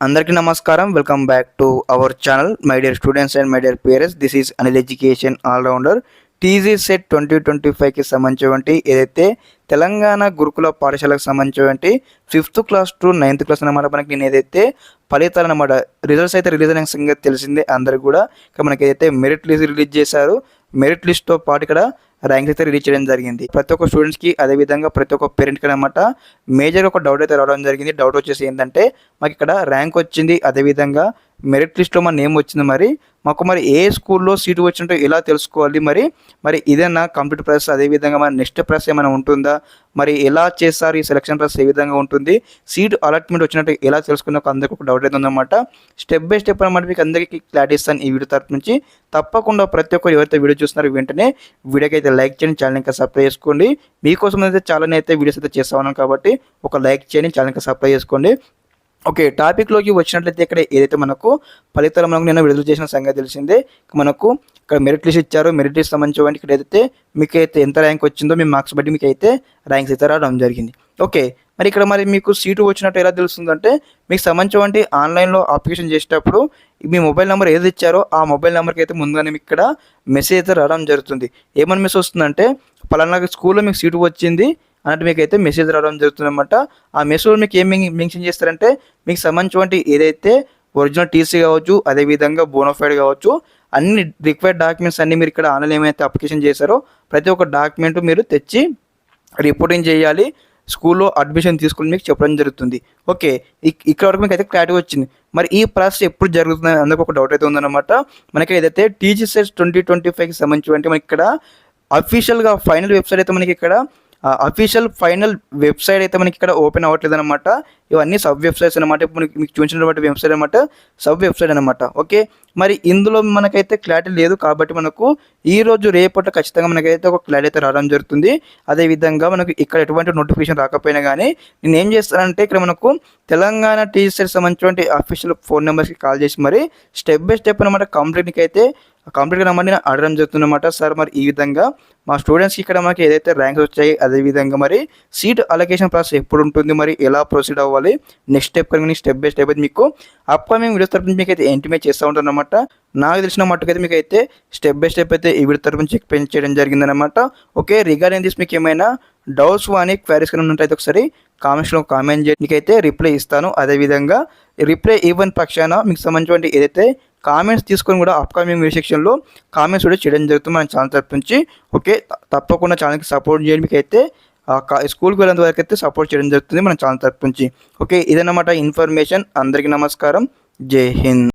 అందరికీ నమస్కారం. Welcome back to our channel my dear students and my dear parents this is Anil education allrounder TG set twenty twenty ఫైవ్కి సంబంధించినటువంటి ఏదైతే తెలంగాణ గురుకుల పాఠశాలకు సంబంధించినటువంటి fifth class to ninth class అనమాట మనకి నేను ఏదైతే ఫలితాలు అనమాట రిజల్ట్స్ అయితే రిలీజ్ అయిన సంగతి తెలిసిందే అందరికి కూడా. ఇక మనకి ఏదైతే మెరిట్ లిస్ట్ రిలీజ్ చేశారు మెరిట్ లిస్ట్తో పాటు ఇక్కడ ర్యాంక్స్ అయితే రిలీజ్ చేయడం జరిగింది. ప్రతి ఒక్క స్టూడెంట్స్కి అదేవిధంగా ప్రతి ఒక్క పేరెంట్కి అనమాట మేజర్ ఒక డౌట్ అయితే రావడం జరిగింది. డౌట్ వచ్చేసి ఏంటంటే మాకు ఇక్కడ ర్యాంక్ వచ్చింది అదేవిధంగా మెరిట్ లిస్ట్లో మన నేమ్ వచ్చింది మరి. మాకు మరి ఏ స్కూల్లో సీటు వచ్చినట్టు ఎలా తెలుసుకోవాలి మరి? మరి ఇదేనా కంప్లీట్ ప్రాసెస్ అదేవిధంగా మన నెక్స్ట్ ప్రాసెస్ ఏమైనా ఉంటుందా? మరి ఎలా చేస్తారు? ఈ సెలక్షన్ ప్రాసెస్ ఏ విధంగా ఉంటుంది? సీట్ అలాట్మెంట్ వచ్చినట్టు ఎలా తెలుసుకున్న అందరికీ ఒక డౌట్ అయితే ఉందన్నమాట. స్టెప్ బై స్టెప్ అనమాట మీకు అందరికీ క్లారిటీ ఇస్తాను ఈ వీడియో తరపు నుంచి. తప్పకుండా ప్రతి ఒక్కరు ఎవరైతే వీడియో చూస్తున్నారు వెంటనే వీడియోకి అయితే లైక్ చేయండి ఛానల్ ఇంకా సబ్స్క్రైబ్ చేసుకోండి. మీకోసం అయితే చాలానే అయితే వీడియోస్ అయితే చేస్తా ఉన్నాను కాబట్టి ఒక లైక్ చేయండి ఛానల్ ఇంకా సబ్స్క్రైబ్ చేసుకోండి. ఓకే టాపిక్లోకి వచ్చినట్లయితే ఇక్కడ ఏదైతే మనకు ఫలితాలు మనకు నేను విడుదల చేసిన సంగతి తెలిసిందే. మనకు ఇక్కడ మెరిట్ లిస్ట్ ఇచ్చారు. మెరిట్ లిస్ట్ సంబంధించి ఇక్కడ ఏదైతే మీకు అయితే ఎంత ర్యాంక్ వచ్చిందో మీ మార్క్స్ బట్టి మీకు అయితే ర్యాంక్స్ అయితే రావడం జరిగింది. ఓకే మరి ఇక్కడ మరి మీకు సీటు వచ్చినట్టు ఎలా తెలుస్తుందంటే మీకు సంబంధించి ఆన్లైన్లో అప్లికేషన్ చేసేటప్పుడు మీ మొబైల్ నెంబర్ ఏది ఇచ్చారో ఆ మొబైల్ నెంబర్కి అయితే ముందుగానే మీకు ఇక్కడ మెసేజ్ అయితే రావడం జరుగుతుంది. ఏమని మెసేజ్ వస్తుందంటే పలానా స్కూల్లో మీకు సీటు వచ్చింది అన్నట్టు మీకు అయితే మెసేజ్ రావడం జరుగుతుందన్నమాట. ఆ మెసేజ్ మీకు ఏం మెన్షన్ చేస్తారంటే మీకు సంబంధించినటువంటి ఏదైతే ఒరిజినల్ టీసీ కావచ్చు అదేవిధంగా బోనోఫైడ్ కావచ్చు అన్ని రిక్వైర్డ్ డాక్యుమెంట్స్ అన్ని మీరు ఇక్కడ ఆన్లైన్ ఏమైతే అప్లికేషన్ చేశారో ప్రతి ఒక్క డాక్యుమెంట్ మీరు తెచ్చి రిపోర్టింగ్ చేయాలి. స్కూల్లో అడ్మిషన్ తీసుకుని మీకు చెప్పడం జరుగుతుంది. ఓకే ఇక్కడ వరకు మీకు అయితే క్లారిటీ వచ్చింది. మరి ఈ ప్రాసెస్ ఎప్పుడు జరుగుతుంది అందుకు ఒక డౌట్ అయితే ఉందన్నమాట. మనకి ఏదైతే టీజీసెస్ ట్వంటీ ట్వంటీ ఫైవ్కి సంబంధించి మనకి ఇక్కడ అఫీషియల్గా ఫైనల్ వెబ్సైట్ అయితే మనకి ఇక్కడ అఫీషియల్ ఫైనల్ వెబ్సైట్ అయితే మనకి ఇక్కడ ఓపెన్ అవ్వట్లేదు అనమాట ఇవన్నీ సబ్ వెబ్సైట్స్ అనమాట ఇప్పుడు మీకు చూపించినటువంటి వెబ్సైట్ అనమాట సబ్ వెబ్సైట్ అనమాట ఓకే? మరి ఇందులో మనకైతే క్లారిటీ లేదు కాబట్టి మనకు ఈ రోజు రేపటి ఖచ్చితంగా మనకైతే ఒక క్లారిటీ అయితే రావడం జరుగుతుంది. అదేవిధంగా మనకు ఇక్కడ ఎటువంటి నోటిఫికేషన్ రాకపోయినా కానీ నేను ఏం చేస్తానంటే ఇక్కడ మనకు తెలంగాణ టీచర్స్ సంబంధించినటువంటి అఫీషియల్ ఫోన్ నెంబర్స్కి కాల్ చేసి మరి స్టెప్ బై స్టెప్ అనమాట కంప్లీట్కి అయితే కంప్లీట్గా నెంబర్ నేను అడగడం జరుగుతుందన్నమాట. సార్ మరి ఈ విధంగా మా స్టూడెంట్స్కి ఇక్కడ మనకి ఏదైతే ర్యాంక్స్ వచ్చాయి అదేవిధంగా మరి సీట్ అలొకేషన్ ప్రాసెస్ ఎప్పుడు ఉంటుంది మరి ఎలా ప్రొసీడ్ అవ్వాలి నెక్స్ట్ స్టెప్ కనుక స్టెప్ బై స్టెప్ అయితే మీకు అప్కమింగ్ వీడియోస్ తరపు మీకు అయితే ఎంటిమేట్ చేస్తూ ఉంటాను అనమాట నాకు తెలిసిన మట్టుకైతే మీకు అయితే స్టెప్ బై స్టెప్ అయితే ఈ వీడియో తరపు నుంచి ఎక్స్ప్లెయిన్ చేయడం జరిగిందనమాట ఓకే రిగార్డింగ్ దిస్ మీకు ఏమైనా డౌట్స్ కానీ క్వారీస్ కానీ ఉన్నట్టయితే ఒకసారి కామెంట్స్లో కామెంట్ చేయడానికి అయితే రిప్లై ఇస్తాను. అదేవిధంగా రిప్లై ఈవెన్ పక్షాన మీకు సంబంధించిన ఏదైతే కామెంట్స్ తీసుకొని కూడా అప్కమింగ్ వీడియో సెక్షన్లో కామెంట్స్ కూడా చేయడం జరుగుతుంది మన ఛానల్ తరపు నుంచి. ఓకే తప్పకుండా ఛానల్కి సపోర్ట్ చేయడం మీకైతే. అయితే స్కూల్కి వెళ్ళేంత వరకు అయితే సపోర్ట్ చేయడం జరుగుతుంది మన ఛానల్ తరపు నుంచి. ఓకే ఇదన్నమాట ఇన్ఫర్మేషన్ అందరికీ నమస్కారం. జై హింద్.